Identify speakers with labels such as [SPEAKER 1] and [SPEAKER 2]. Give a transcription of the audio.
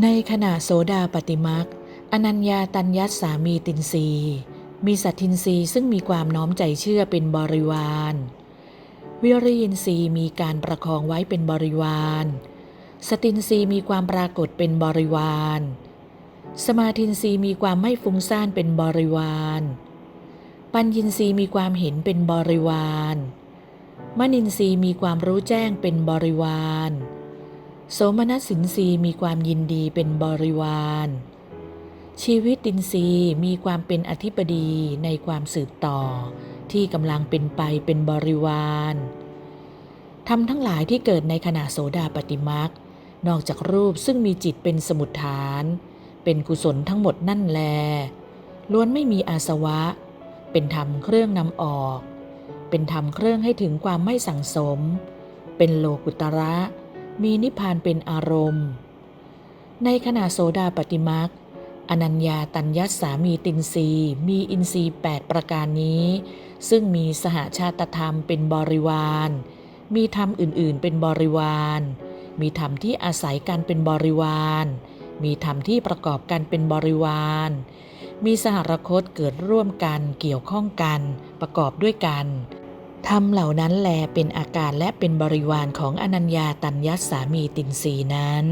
[SPEAKER 1] ในขณะโสดาปฏิมักอนัญญาตัญญัตสามีตินรีมีสัตทินรีซึ่งมีความน้อมใจเชื่อเป็นบริวารวิริยินรีมีการประคองไว้เป็นบริวาร สตินรีมีความปรากฏเป็นบริวาร สมาธินรีมีความไม่ฟุ้งซ่านเป็นบริวาร ปัญญินรีมีความเห็นเป็นบริวารมนินรีมีความรู้แจ้งเป็นบริวาร โสมนัสสินทรีมีความยินดีเป็นบริวาร ชีวิตตินทรีมีความเป็นอธิปดีในความสืบต่อ ที่กำลังเป็นไปเป็นบริวารทำทั้งหลายที่เกิดในขณะโสดาปฏิมักนอกจากรูปซึ่งมีจิตเป็นสมุดฐาน เป็นกุศลทั้งหมดนั่นแล ล้วนไม่มีอาสวะ เป็นธรรมเครื่องนำออก เป็นธรรมเครื่องให้ถึงความไม่สังสม เป็นโลกุตระ มีนิพพานเป็นอารมณ์ ในขณะโสดาปฏิมักอนัญญาตัญญัสามีตินรีมีอินทรีย์8ประการนี้ ซึ่งมีสหชาตธรรมเป็นบริวาร มีธรรมอื่นๆเป็นบริวาร มีธรรมที่อาศัยกันเป็นบริวาร มีธรรมที่ประกอบกันเป็นบริวาร มีสหรคตเกิดร่วมกันเกี่ยวข้องกันประกอบด้วยกัน ธรรมเหล่านั้นแลเป็นอาการและเป็นบริวารของอนัญญาตัญญสามีตินรีนั้น